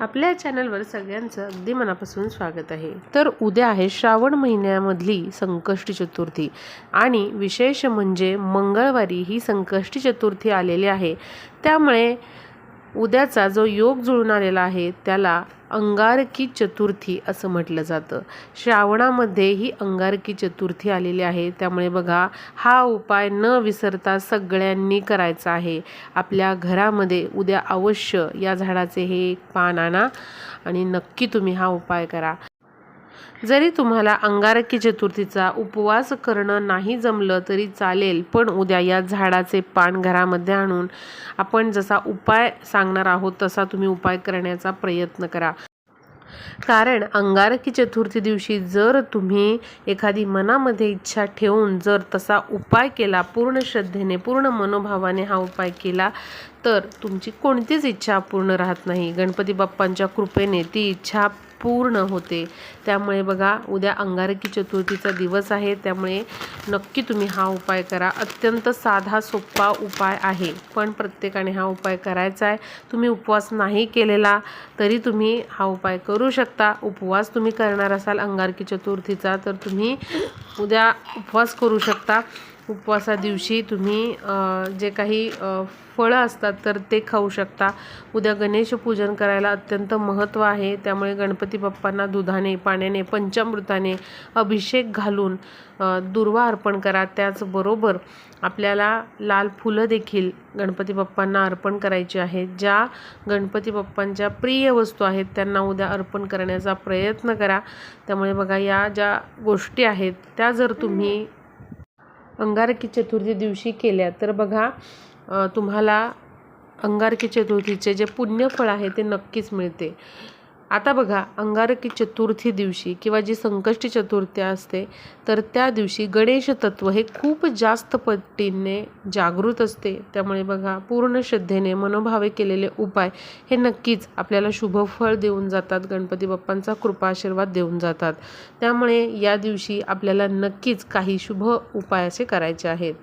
आपल्या चॅनलवर सगळ्यांचं अगदी मनापासून स्वागत आहे. तर उद्या आहे श्रावण महिन्यामधली संकष्टी चतुर्थी आणि विशेष म्हणजे मंगळवारी ही संकष्टी चतुर्थी आलेली आहे. त्यामुळे उद्याचा जो योग जुळून आलेला आहे त्याला अंगारकी चतुर्थी असं म्हटलं जातं. श्रावणामध्ये ही अंगारकी चतुर्थी आलेली आहे. त्यामुळे बघा हा उपाय न विसरता सगळ्यांनी करायचा आहे. आपल्या घरामध्ये उद्या अवश्य या झाडाचे हे एक पान आणा आणि नक्की तुम्ही हा उपाय करा. जरी तुम्हाला अंगारकी चतुर्थीचा उपवास करणं नाही जमलं तरी चालेल पण उद्या या झाडाचे पान घरामध्ये आणून आपण जसा उपाय सांगणार आहोत तसा तुम्ही उपाय करण्याचा प्रयत्न करा. कारण अंगारकी चतुर्थी दिवशी जर तुम्ही एखादी मनामध्ये इच्छा ठेवून जर तसा उपाय केला पूर्ण श्रद्धेने पूर्ण मनोभावाने हा उपाय केला तर तुमची कोणतीच इच्छा पूर्ण राहत नाही. गणपती बाप्पांच्या कृपेने ती इच्छा पूर्ण होते. त्यामुळे बघा उद्या अंगारकी चतुर्थीचा दिवस आहे. त्यामुळे नक्की तुम्ही हा उपाय करा. अत्यंत साधा सोपा उपाय आहे. पण प्रत्येकाने हा उपाय करायचा आहे. तुम्ही उपवास नाही केलेला तरी तुम्ही हा उपाय करू शकता. उपवास तुम्ही करणार असाल अंगारकी चतुर्थीचा तर तुम्ही उद्या उपवास करू शकता. उपवासा दिवशी तुम्ही जे काही फळं असतात तर ते खाऊ शकता. उद्या गणेश पूजन करायला अत्यंत महत्त्व आहे. त्यामुळे गणपती बाप्पांना दुधाने पाण्याने पंचामृताने अभिषेक घालून दुर्वा अर्पण करा. त्याचबरोबर आपल्याला लाल फुलं देखील गणपती बाप्पांना अर्पण करायची आहेत ज्या गणपती बाप्पांच्या प्रिय वस्तू आहेत त्यांना उद्या अर्पण करण्याचा प्रयत्न करा. त्यामुळे बघा या ज्या गोष्टी आहेत त्या जर तुम्ही अंगारकी चतुर्थी दिवशी केल्या. तर बघा तुम्हाला अंगारकी चतुर्थीचे जे पुण्यफळ आहे ते नक्कीच मिळते. आता बघा अंगारकी चतुर्थी दिवशी किंवा जी संकष्टी चतुर्थी असते तर त्या दिवशी गणेश तत्व हे खूप जास्त पट्टीने जागृत असते. त्यामुळे बघा पूर्ण श्रद्धेने मनोभावे केलेले उपाय हे नक्कीच आपल्याला शुभफळ देऊन जातात. गणपती बाप्पांचा कृपा आशीर्वाद देऊन जातात. त्यामुळे या दिवशी आपल्याला नक्कीच काही शुभ उपाय असे करायचे आहेत.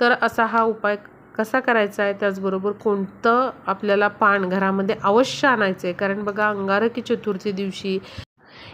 तर असा हा उपाय कसा करायचा आहे त्याचबरोबर कोणतं आपल्याला पान घरामध्ये अवश्य आणायचं आहे कारण बघा अंगारकी चतुर्थी दिवशी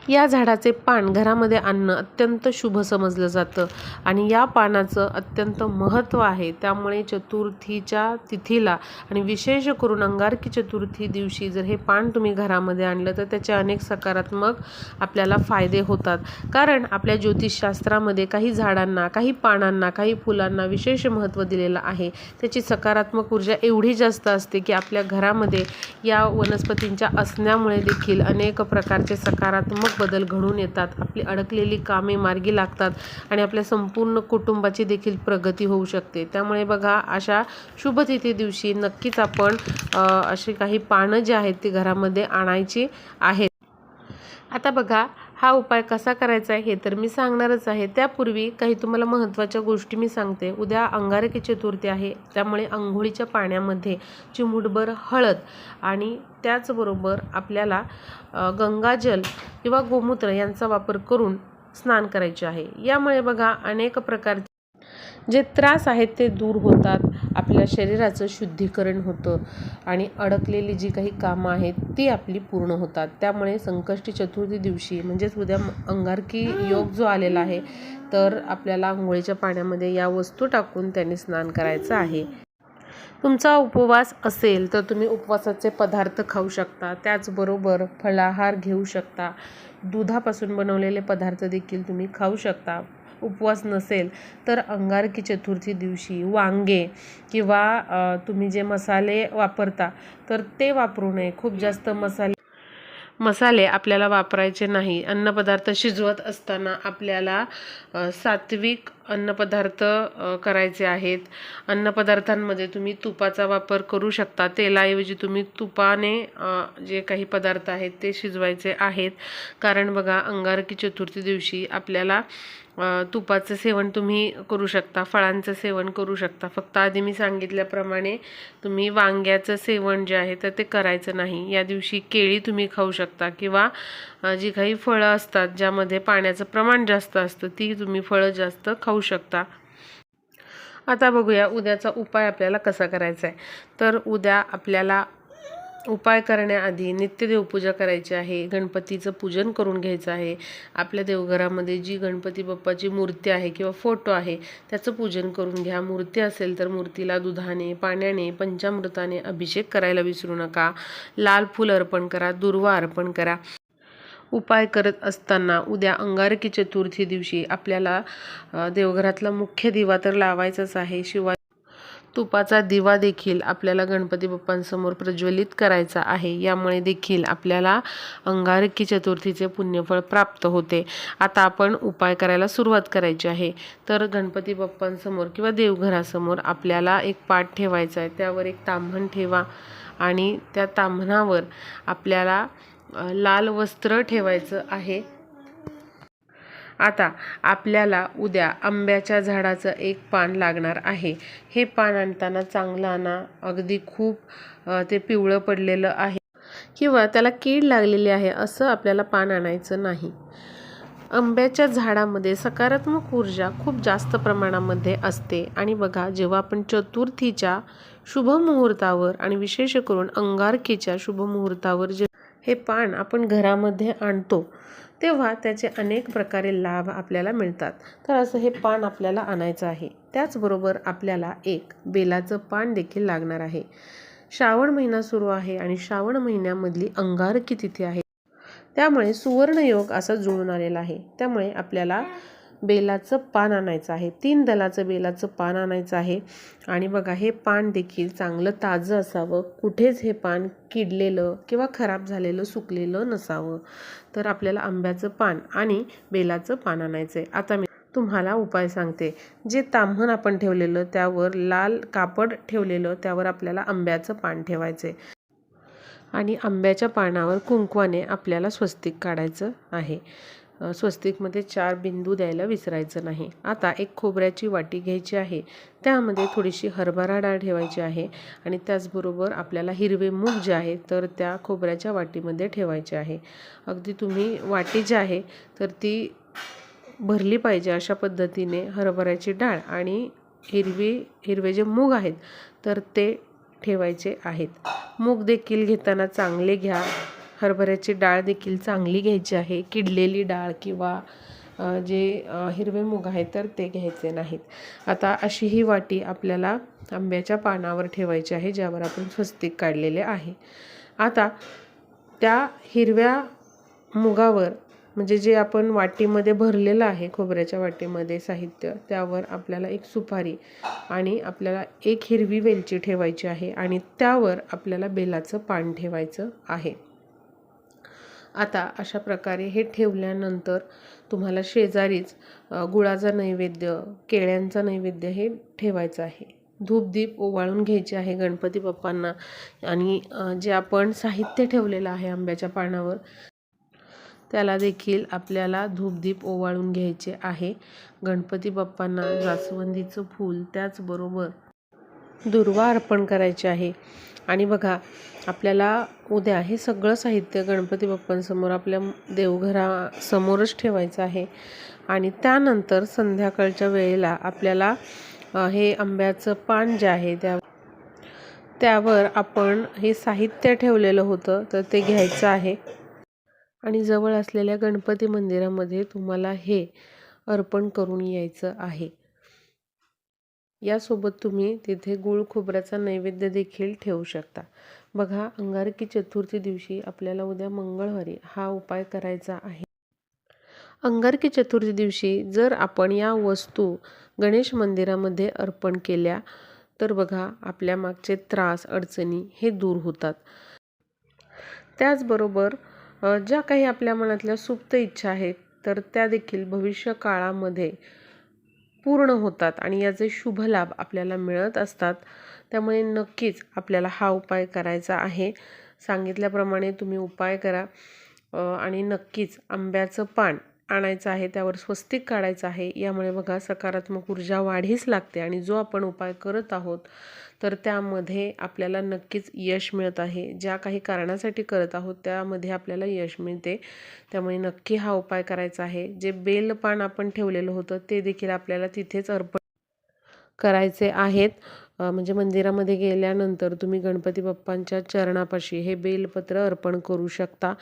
या झाडाचे पान घरामध्ये आणणं अत्यंत शुभ समजलं जातं. आणि या पानाचं अत्यंत महत्त्व आहे. त्यामुळे चतुर्थीच्या तिथीला आणि विशेष करून अंगारकी चतुर्थी दिवशी जर हे पान तुम्ही घरामध्ये आणलं तर त्याचे अनेक सकारात्मक आपल्याला फायदे होतात. कारण आपल्या ज्योतिषशास्त्रामध्ये काही झाडांना काही पानांना काही फुलांना विशेष महत्त्व दिलेलं आहे. त्याची सकारात्मक ऊर्जा एवढी जास्त असते की आपल्या घरामध्ये या वनस्पतींच्या असण्यामुळे देखील अनेक प्रकारचे सकारात्मक बदल घडून येतात. आपली अडकलेली कामे मार्गी लागतात आणि आपल्या संपूर्ण कुटुंबाची देखील प्रगती होऊ शकते. त्यामुळे बघा अशा शुभतिथी दिवशी नक्कीच आपण असे अशी काही पानं जी आहेत ती घरामध्ये आणायची आहेत. आता बघा हा उपाय कसा करायचा आहे हे तर मी सांगणारच आहे. त्यापूर्वी काही तुम्हाला महत्त्वाच्या गोष्टी मी सांगते. उद्या अंगारकी चतुर्थी आहे त्यामुळे आंघोळीच्या पाण्यामध्ये चिमूटभर हळद आणि त्याचबरोबर आपल्याला गंगाजल किंवा गोमूत्र यांचा वापर करून स्नान करायचे आहे. यामुळे बघा अनेक प्रकारचे जे त्रास आहेत ते दूर होतात. आपल्या शरीराचं शुद्धीकरण होतं आणि अडकलेली जी काही कामं आहेत ती आपली पूर्ण होतात. त्यामुळे संकष्टी चतुर्थी दिवशी म्हणजेच उद्या अंगारकी योग जो आलेला आहे तर आपल्याला आंघोळीच्या पाण्यामध्ये या वस्तू टाकून त्याने स्नान करायचं आहे. तुमचा उपवास असेल तर तुम्ही उपवासाचे पदार्थ खाऊ शकता. त्याचबरोबर फलाहार घेऊ शकता. दुधापासून बनवलेले पदार्थ देखील तुम्ही खाऊ शकता. उपवास नसेल तर अंगारकी चतुर्थी दिवशी वांगे किंवा तुम्ही जे मसाले वापरता तर ते वापरू नये. खूप जास्त मसाले मसाले आपल्याला वापरायचे नाही. अन्नपदार्थ शिजवत असताना आपल्याला सात्विक अन्नपदार्थ करायचे आहेत. अन्नपदार्थांमध्ये तुम्ही तुपाचा वापर करू शकता. तेलाऐवजी तुम्ही तुपाने जे काही पदार्थ आहेत ते शिजवायचे आहेत. कारण बघा अंगारकी चतुर्थी दिवशी आपल्याला तुपाचं सेवन तुम्ही करू शकता फळांचं सेवन करू शकता. फक्त आधी मी सांगितल्याप्रमाणे तुम्ही वांग्याचं सेवन जे आहे तर ते करायचं नाही. या दिवशी केळी तुम्ही खाऊ शकता किंवा जी काही फळं असतात ज्यामध्ये पाण्याचं प्रमाण जास्त असतं ती तुम्ही फळं जास्त खाऊ शकता. आता बघूया उद्याचा उपाय आपल्याला कसा करायचा आहे. तर उद्या आपल्याला उपाय करण्याआधी नित्य देवपूजा करायची आहे गणपतीचं पूजन करून घ्यायचं आहे. आपल्या देवघरामध्ये जी गणपती बाप्पाची मूर्ती आहे किंवा फोटो आहे त्याचं पूजन करून घ्या. मूर्ती असेल तर मूर्तीला दुधाने पाण्याने पंचामृताने अभिषेक करायला विसरू नका. लाल फूल अर्पण करा दुर्वा अर्पण करा. उपाय करत असताना उद्या अंगारकी चतुर्थी दिवशी आपल्याला देवघरातला मुख्य दिवा तर लावायचाच आहे. शिवाय तुपाचा दिवा देखील आपल्याला गणपती बाप्पांसमोर प्रज्वलित करायचा आहे. यामुळे देखील आपल्याला अंगारकी चतुर्थीचे पुण्यफळ प्राप्त होते. आता आपण उपाय करायला सुरुवात करायची आहे. तर गणपती बाप्पांसमोर किंवा देवघरासमोर आपल्याला एक पाठ ठेवायचा आहे. त्यावर एक ताम्हण ठेवा आणि त्या ताम्हणावर आपल्याला लाल वस्त्र ठेवायचं आहे. आता आपल्याला उद्या आंब्याच्या झाडाचं एक पान लागणार आहे. हे पान आणताना चांगलं आणा अगदी खूप ते पिवळं पडलेलं आहे. किंवा त्याला कीड लागलेली आहे असं आपल्याला पान आणायचं नाही. आंब्याच्या झाडामध्ये सकारात्मक ऊर्जा खूप जास्त प्रमाणामध्ये असते. आणि बघा जेव्हा आपण चतुर्थीच्या शुभ मुहूर्तावर आणि विशेष करून अंगारकीच्या शुभ मुहूर्तावर जे हे पान आपण घरामध्ये आणतो तेव्हा त्याचे अनेक प्रकारे लाभ आपल्याला मिळतात. तर असं हे पान आपल्याला आणायचं आहे. त्याचबरोबर आपल्याला एक बेलाचं पान देखील लागणार आहे. श्रावण महिना सुरू आहे आणि श्रावण महिन्यामधली अंगारकी तिथी आहे. त्यामुळे सुवर्णयोग असा जुळून आलेला आहे. त्यामुळे आपल्याला बेलाचं पान आणायचं आहे. तीन दलाचं बेलाचं पान आणायचं आहे. आणि बघा हे पान देखील चांगलं ताजं असावं. कुठेच हे पान किडलेलं किंवा खराब झालेलं सुकलेलं नसावं. तर आपल्याला आंब्याचं पान आणि बेलाचं पान आणायचं आहे. आता मी तुम्हाला उपाय सांगते. जे ताम्हण आपण ठेवलेलं त्यावर लाल कापड ठेवलेलं त्यावर आपल्याला आंब्याचं पान ठेवायचं आहे. आणि आंब्याच्या पानावर कुंकवाने आपल्याला स्वस्तिक काढायचं आहे. स्वस्तिकमध्ये चार बिंदू द्यायला विसरायचं नाही. आता एक खोबऱ्याची वाटी घ्यायची आहे. त्यामध्ये थोडीशी हरभरा डाळ ठेवायची आहे आणि त्याचबरोबर आपल्याला हिरवे मूग जे आहे तर त्या खोबऱ्याच्या वाटीमध्ये ठेवायचे आहे. अगदी तुम्ही वाटी जी आहे तर ती भरली पाहिजे अशा पद्धतीने हरभऱ्याची डाळ आणि हिरवी हिरवे जे मूग आहेत तर ते ठेवायचे आहेत. मूग देखील घेताना चांगले घ्या. हरभऱ्याची डाळ देखील चांगली घ्यायची आहे. किडलेली डाळ किंवा जे हिरवे मूग आहेत तर ते घ्यायचे नाहीत. आता अशी ही वाटी आपल्याला आंब्याच्या पानावर ठेवायची आहे ज्यावर आपण स्वस्तिक काढलेले आहे. आता त्या हिरव्या मुगावर म्हणजे जे आपण वाटीमध्ये भरलेलं आहे खोबऱ्याच्या वाटीमध्ये साहित्य त्यावर आपल्याला एक सुपारी आणि आपल्याला एक हिरवी वेलची ठेवायची आहे आणि त्यावर आपल्याला बेलाचं पान ठेवायचं आहे. आता अशा प्रकारे हे ठेवल्यानंतर तुम्हाला शेजारीच गुळाचा नैवेद्य केळ्यांचा नैवेद्य हे ठेवायचं आहे. धूपदीप ओवाळून घ्यायचे आहे गणपती बाप्पांना आणि जे आपण साहित्य ठेवलेलं आहे आंब्याच्या पानावर त्याला देखील आपल्याला धूपदीप ओवाळून घ्यायचे आहे. गणपती बाप्पांना जास्वंदीचं फूल त्याचबरोबर दुर्वा अर्पण करायचे आहे. आणि बघा आपल्याला उद्या हे सगळं साहित्य गणपती बाप्पांसमोर आपल्या देवघरासमोरच ठेवायचं आहे. आणि त्यानंतर संध्याकाळच्या वेळेला आपल्याला हे आंब्याचं पान जे आहे त्या त्यावर आपण हे साहित्य ठेवलेलं होतं तर ते घ्यायचं आहे. आणि जवळ असलेल्या गणपती मंदिरामध्ये तुम्हाला हे अर्पण करून यायचं आहे. यासोबत तुम्ही तिथे गुळ खोबऱ्याचा नैवेद्य देखील ठेवू शकता. बघा अंगारकी चतुर्थी दिवशी आपल्याला उद्या मंगळवारी हा उपाय करायचा आहे. अंगारकी चतुर्थी दिवशी जर आपण या वस्तू गणेश मंदिरामध्ये अर्पण केल्या तर बघा आपल्या मागचे त्रास अडचणी हे दूर होतात. त्याचबरोबर ज्या काही आपल्या मनातल्या सुप्त इच्छा आहेत तर त्या देखील भविष्य काळामध्ये पूर्ण होतात आणि याचे शुभ लाभ आपल्याला मिळत असतात. त्यामुळे नक्कीच आपल्याला हा उपाय करायचा आहे. सांगितल्याप्रमाणे तुम्ही उपाय करा. आणि नक्कीच आंब्याचं पान आणायचं आहे त्यावर स्वस्तिक काढायचं आहे यामुळे बघा सकारात्मक ऊर्जा वाढीस लागते आणि जो आपण उपाय करत आहोत तर त्यामध्ये आपल्याला नक्कीच यश मिळत आहे. ज्या काही कारणासाठी करत आहोत त्यामध्ये आपल्याला यश मिळते. त्यामुळे नक्की हा उपाय करायचा आहे. जे बेलपान आपण ठेवलेलं होतं ते देखील आपल्याला तिथेच अर्पण करायचे आहेत. म्हणजे मंदिरामध्ये गेल्यानंतर तुम्ही गणपती बाप्पांच्या चरणापाशी हे बेलपत्र अर्पण करू शकता.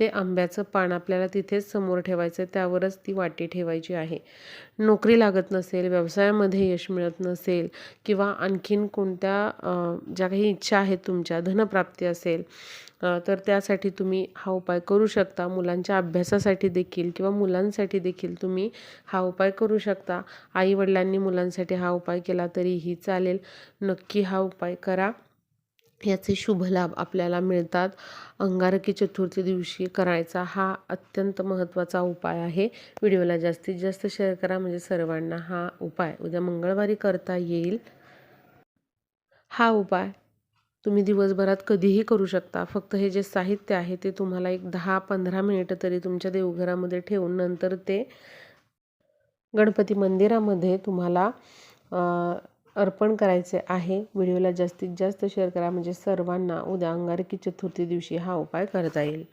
ते आंब्याचं पान आपल्याला तिथेच समोर ठेवायचं आहे त्यावरच ती वाटी ठेवायची आहे. नोकरी लागत नसेल व्यवसायामध्ये यश मिळत नसेल किंवा आणखीन कोणत्या ज्या काही इच्छा आहेत तुमच्या धनप्राप्ती असेल तर त्यासाठी तुम्ही हा उपाय करू शकता. मुलांच्या अभ्यासासाठी देखील किंवा मुलांसाठी देखील तुम्ही हा उपाय करू शकता. आईवडिलांनी मुलांसाठी हा उपाय केला तरीही चालेल. नक्की हा उपाय करा. याचे शुभ लाभ आपल्याला मिळतात. अंगारकी चतुर्थी दिवशी करायचा हा अत्यंत महत्त्वाचा उपाय आहे. व्हिडिओला जास्तीत जास्त शेअर करा. म्हणजे सर्वांना हा उपाय उद्या मंगळवारी करता येईल. हा उपाय तुम्ही दिवसभरात कधीही करू शकता. फक्त हे जे साहित्य आहे ते तुम्हाला एक दहा पंधरा मिनिटं तरी तुमच्या देवघरामध्ये ठेवून नंतर ते गणपती मंदिरामध्ये तुम्हाला अर्पण करायचे आहे. व्हिडिओला जास्तीत जास्त शेअर करा. म्हणजे सर्वांना उद्या अंगारकी चतुर्थी दिवशी हा उपाय करता येईल.